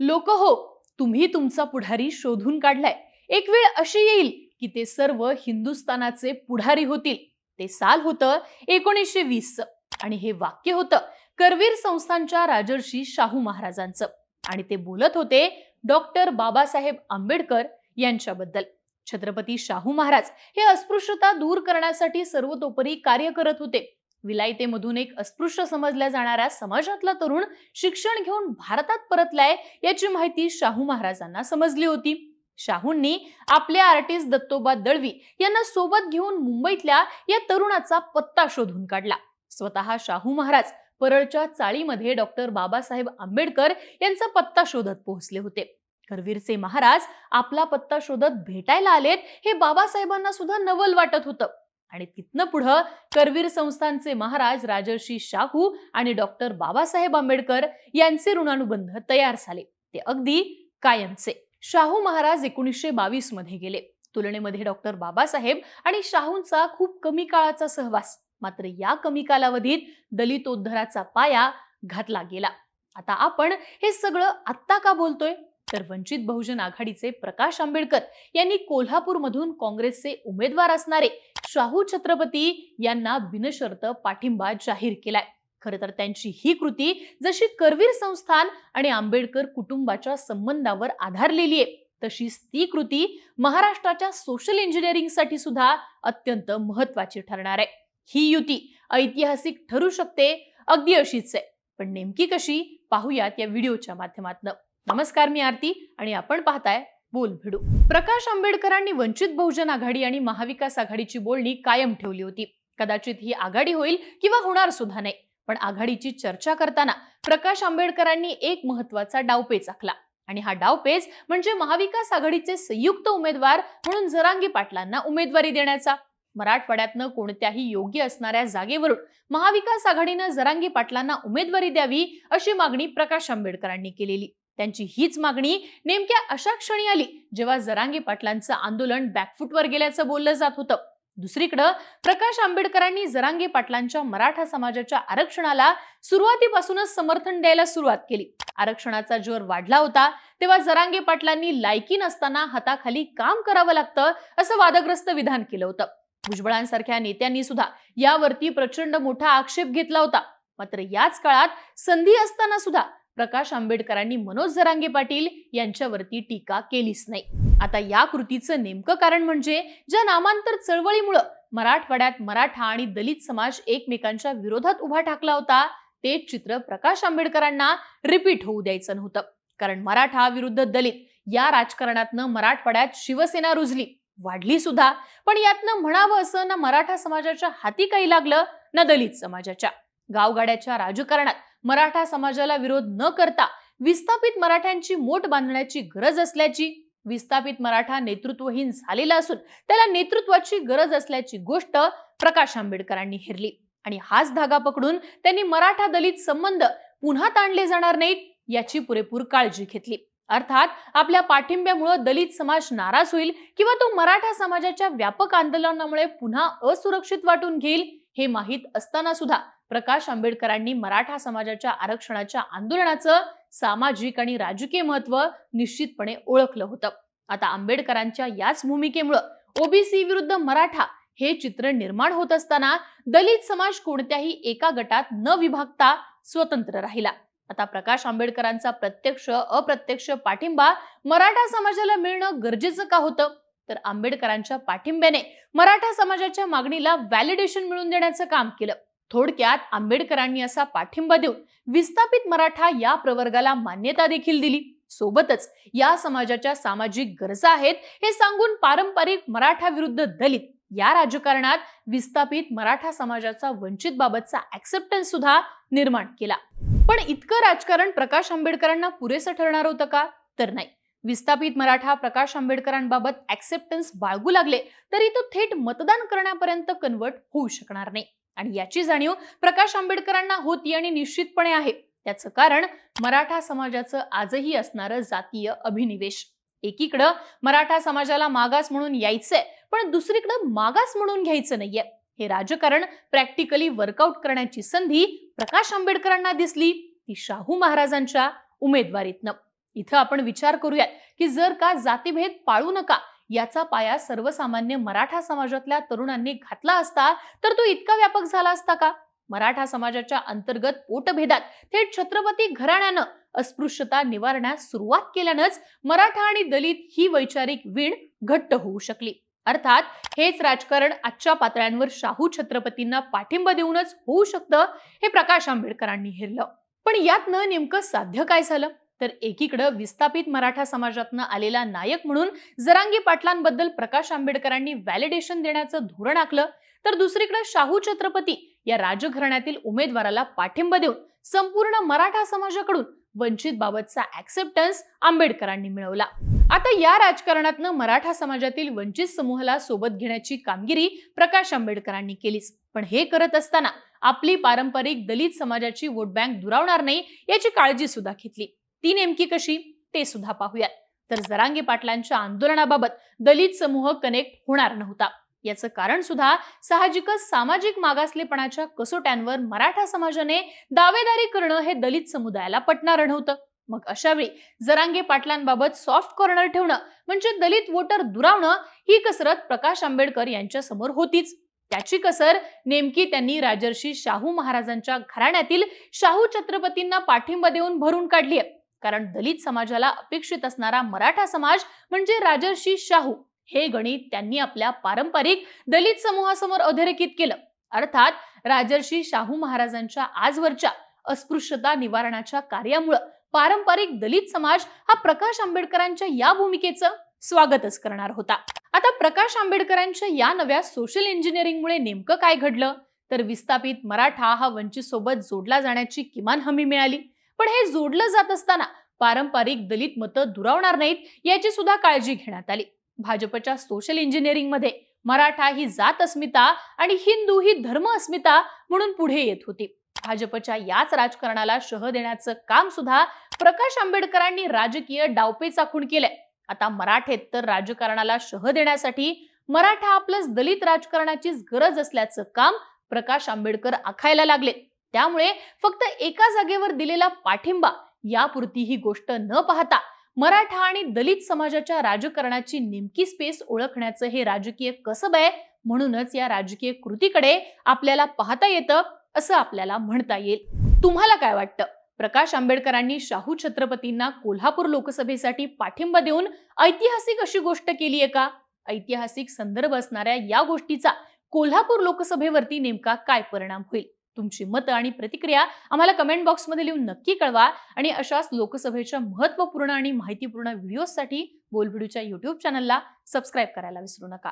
लोक हो तुम्ही तुमचा पुढारी शोधून काढलाय. एक वेळ अशी येईल की ते सर्व हिंदुस्थानाचे पुढारी होतील. ते साल होतं एकोणीसशे वीस आणि हे वाक्य होतं करवीर संस्थांच्या राजर्षी शाहू महाराजांचं. आणि ते बोलत होते डॉक्टर बाबासाहेब आंबेडकर यांच्याबद्दल. छत्रपती शाहू महाराज हे अस्पृश्यता दूर करण्यासाठी सर्वतोपरी कार्य करत होते. विलायतेमधून एक अस्पृश्य समजल्या जाणाऱ्या समाजातला तरुण शिक्षण घेऊन भारतात परतलाय याची माहिती शाहू महाराजांना समजली होती. शाहूंनी आपले आर्टिस्ट दत्तोबा दळवी यांना सोबत घेऊन मुंबईतल्या या तरुणाचा पत्ता शोधून काढला. स्वतः शाहू महाराज परळच्या चाळीमध्ये डॉक्टर बाबासाहेब आंबेडकर यांचा पत्ता शोधत पोहोचले होते. करवीरचे महाराज आपला पत्ता शोधत भेटायला आलेत हे बाबासाहेबांना सुद्धा नवल वाटत होतं. आणि तिथनं पुढं करवीर संस्थांचे महाराज राजर्षी शाहू आणि डॉक्टर बाबासाहेब आंबेडकर यांचे ऋणानुबंध तयार झाले. ते अगदी कायमचे. शाहू महाराज एकोणीसशे बावीसमध्ये गेले. तुलनेमध्ये डॉक्टर बाबासाहेब आणि शाहूंचा खूप कमी काळाचा सहवास मात्र या कमी कालावधीत दलितोद्धराचा पाया घातला गेला. आता आपण हे सगळं आत्ता का बोलतोय? तर वंचित बहुजन आघाडीचे प्रकाश आंबेडकर यांनी कोल्हापूरमधून काँग्रेसचे उमेदवार असणारे शाहू छत्रपती यांना बिनशर्त पाठिंबा जाहीर केलाय. खरं तर त्यांची ही कृती जशी करवीर संस्थान आणि आंबेडकर कुटुंबाच्या संबंधावर आधारलेली आहे तशीच ती कृती महाराष्ट्राच्या सोशल इंजिनिअरिंगसाठी सुद्धा अत्यंत महत्वाची ठरणार आहे. ही युती ऐतिहासिक ठरू शकते अगदी अशीच आहे. पण नेमकी कशी? पाहूयात या व्हिडिओच्या माध्यमातून. नमस्कार मी आरती आणि आपण पाहताय बोल भिडू. प्रकाश आंबेडकरांनी वंचित बहुजन आघाडी आणि महाविकास आघाडीची बोलणी कायम ठेवली होती. कदाचित ही आघाडी होईल किंवा होणार सुद्धा नाही. पण आघाडीची चर्चा करताना प्रकाश आंबेडकरांनी एक महत्त्वाचा डावपेच आखला आणि हा डावपेच म्हणजे महाविकास आघाडीचे संयुक्त उमेदवार म्हणून जरांगी पाटलांना उमेदवारी देण्याचा. मराठवाड्यातनं कोणत्याही योग्य असणाऱ्या जागेवरून महाविकास आघाडीनं जरांगी पाटलांना उमेदवारी द्यावी अशी मागणी प्रकाश आंबेडकरांनी केलेली. त्यांची हीच मागणी नेमक्या अशा क्षणी आली जेव्हा जरांगी पाटलांचं आंदोलन बॅकफूटवर गेल्याचं बोललं जात होतं. दुसरीकडं प्रकाश आंबेडकरांनी जरांगे पाटलांच्या मराठा समाजाच्या आरक्षणाला सुरुवातीपासूनच समर्थन द्यायला सुरुवात केली. आरक्षणाचा जोर वाढला होता तेव्हा जरांगे पाटलांनी लायकी नसताना हाताखाली काम करावं लागतं असं वादग्रस्त विधान केलं होतं. भुजबळांसारख्या नेत्यांनी सुद्धा यावरती प्रचंड मोठा आक्षेप घेतला होता. मात्र याच काळात संधी असताना सुद्धा प्रकाश आंबेडकरांनी मनोज जरांगे पाटील यांच्यावरती टीका केलीच नाही. आता या कृतीचं नेमकं कारण म्हणजे ज्या नामांतर चळवळीमुळं मराठवाड्यात मराठा आणि दलित समाज एकमेकांच्या विरोधात उभा ठाकला होता ते चित्र प्रकाश आंबेडकरांना रिपीट होऊ द्यायचं नव्हतं. कारण मराठा विरुद्ध दलित या राजकारणातनं मराठवाड्यात शिवसेना रुजली वाढली सुद्धा. पण यातनं म्हणावं असं ना मराठा समाजाच्या हाती काही लागलं ना दलित समाजाच्या. गावगाड्याच्या राजकारणात मराठा समाजाला विरोध न करता विस्थापित मराठ्यांची मोठ बांधण्याची गरज असल्याची विस्थापित मराठा नेतृत्वहीन झालेला असून त्याला नेतृत्वाची गरज असल्याची गोष्ट प्रकाश आंबेडकरांनी हेरली. आणि हाच धागा पकडून त्यांनी मराठा दलित संबंध पुन्हा ताणले जाणार नाहीत याची पुरेपूर काळजी घेतली. अर्थात आपल्या पाठिंब्यामुळे दलित समाज नाराज होईल किंवा तो मराठा समाजाच्या व्यापक आंदोलनामुळे पुन्हा असुरक्षित वाटून घेईल हे माहीत असताना सुद्धा प्रकाश आंबेडकरांनी मराठा समाजाच्या आरक्षणाच्या आंदोलनाचं सामाजिक आणि राजकीय महत्त्व निश्चितपणे ओळखलं होतं. आता आंबेडकरांच्या याच भूमिकेमुळं ओबीसी विरुद्ध मराठा हे चित्र निर्माण होत असताना दलित समाज कोणत्याही एका गटात न विभागता स्वतंत्र राहिला. आता प्रकाश आंबेडकरांचा प्रत्यक्ष अप्रत्यक्ष पाठिंबा मराठा समाजाला मिळणं गरजेचं का होतं? तर आंबेडकरांच्या पाठिंब्याने मराठा समाजाच्या मागणीला व्हॅलिडेशन मिळवून देण्याचं काम केलं. थोडक्यात आंबेडकरांनी असा पाठिंबा देऊन विस्थापित मराठा या प्रवर्गाला मान्यता देखील दिली. सोबतच या समाजाच्या सामाजिक गरजा आहेत हे सांगून पारंपरिक मराठा विरुद्ध दलित या राजकारणात विस्थापित मराठा समाजाचा वंचित बाबतचा ऍक्सेप्टन्स सुद्धा निर्माण केला. पण इतकं राजकारण प्रकाश आंबेडकरांना पुरेसं ठरणार होतं का? तर नाही. विस्थापित मराठा प्रकाश आंबेडकरांबाबत ऍक्सेप्टन्स बाळगू लागले तरी तो थेट मतदान करण्यापर्यंत कन्वर्ट होऊ शकणार नाही. आणि याची जाणीव प्रकाश आंबेडकरांना होती आणि निश्चितपणे आहे. त्याचं कारण मराठा समाजाचं आजही असणारं जातीय अभिनिवेश. एकीकडं मराठा समाजाला मागास म्हणून यायचंय पण दुसरीकडं मागास म्हणून घ्यायचं नाहीये. हे राजकारण प्रॅक्टिकली वर्कआउट करण्याची संधी प्रकाश आंबेडकरांना दिसली ती शाहू महाराजांच्या उमेदवारीतनं. इथं आपण विचार करूयात की जर का जातीभेद पाळू नका याचा पाया सर्वसामान्य मराठा समाजातल्या तरुणांनी घातला असता तर तो इतका व्यापक झाला असता का? मराठा समाजाच्या अंतर्गत पोटभेदात थेट छत्रपती घराण्यानं अस्पृश्यता निवारण्यास सुरुवात केल्यानंच मराठा आणि दलित ही वैचारिक वीण घट्ट होऊ शकली. अर्थात हेच राजकारण आजच्या पातळ्यांवर शाहू छत्रपतींना पाठिंबा देऊनच होऊ शकतं हे प्रकाश आंबेडकरांनी हेरलं. पण यातनं नेमकं साध्य काय झालं? तर एकीकडं विस्थापित मराठा समाजातनं आलेला नायक म्हणून जरांगी पाटलांबद्दल प्रकाश आंबेडकरांनी व्हॅलिडेशन देण्याचं धोरण आखलं तर दुसरीकडे शाहू छत्रपती या राजघराण्यातील उमेदवाराला पाठिंबा देऊन संपूर्ण मराठा समाजाकडून वंचित बाबतचा ऍक्सेप्टन्स आंबेडकरांनी मिळवला. आता या राजकारणातनं मराठा समाजातील वंचित समूहाला सोबत घेण्याची कामगिरी प्रकाश आंबेडकरांनी केलीच. पण हे करत असताना आपली पारंपरिक दलित समाजाची वोट बँक दुरावणार नाही याची काळजी सुद्धा घेतली. ती नेमकी कशी ते सुद्धा पाहूयात. तर जरांगे पाटलांच्या आंदोलनाबाबत दलित समूह कनेक्ट होणार नव्हता. याचं कारण सुद्धा साहजिकच सामाजिक मागासलेपणाच्या कसोट्यांवर मराठा समाजाने दावेदारी करणं हे दलित समुदायाला पटणारं नव्हतं. मग अशावेळी जरांगे पाटलांबाबत सॉफ्ट कॉर्नर ठेवणं म्हणजे दलित वोटर दुरावणं ही कसरत प्रकाश आंबेडकर यांच्या समोर होतीच. त्याची कसर नेमकी त्यांनी राजर्षी शाहू महाराजांच्या घराण्यातील शाहू छत्रपतींना पाठिंबा देऊन भरून काढली आहे कारण दलित समाजाला अपेक्षित असणारा मराठा समाज म्हणजे राजर्षी शाहू. हे गणित त्यांनी आपल्या पारंपरिक दलित समूहासमोर अधोरेखित केलं. अर्थात राजर्षी शाहू महाराजांच्या आजवरच्या अस्पृश्यता निवारणाच्या कार्यामुळं पारंपरिक दलित समाज हा प्रकाश आंबेडकरांच्या या भूमिकेचं स्वागतच करणार होता. आता प्रकाश आंबेडकरांच्या या नव्या सोशल इंजिनिअरिंगमुळे नेमकं काय घडलं? तर विस्थापित मराठा हा वंचित सोबत जोडला जाण्याची किमान हमी मिळाली. पण हे जोडलं जात असताना पारंपरिक दलित मतं दुरावणार नाहीत याची सुद्धा काळजी घेण्यात आली. भाजपच्या सोशल इंजिनिअरिंगमध्ये मराठा ही जात अस्मिता आणि हिंदू ही धर्म अस्मिता म्हणून पुढे येत होती. भाजपच्या याच राजकारणाला शह देण्याचं काम सुद्धा प्रकाश आंबेडकरांनी राजकीय डावपेच आखून केलंय. आता मराठेत तर राजकारणाला शह देण्यासाठी मराठा आपलंच दलित राजकारणाचीच गरज असल्याचं काम प्रकाश आंबेडकर आखायला लागले. त्यामुळे फक्त एका जागेवर दिलेला पाठिंबा यापुरती ही गोष्ट न पाहता मराठा आणि दलित समाजाच्या राजकारणाची नेमकी स्पेस ओळखण्याचं हे राजकीय कसब आहे म्हणूनच या राजकीय कृतीकडे आपल्याला पाहता येतं असं आपल्याला म्हणता येईल. तुम्हाला काय वाटतं? प्रकाश आंबेडकरांनी शाहू छत्रपतींना कोल्हापूर लोकसभेसाठी पाठिंबा देऊन ऐतिहासिक अशी गोष्ट केली आहे का? ऐतिहासिक संदर्भ असणाऱ्या या गोष्टीचा कोल्हापूर लोकसभेवरती नेमका काय परिणाम होईल? तुमची मतं आणि प्रतिक्रिया आम्हाला कमेंट बॉक्समध्ये लिहून नक्की कळवा. आणि अशाच लोकसभेच्या महत्त्वपूर्ण आणि माहितीपूर्ण व्हिडिओसाठी बोलबिडूच्या युट्यूब चॅनलला सबस्क्राईब करायला विसरू नका.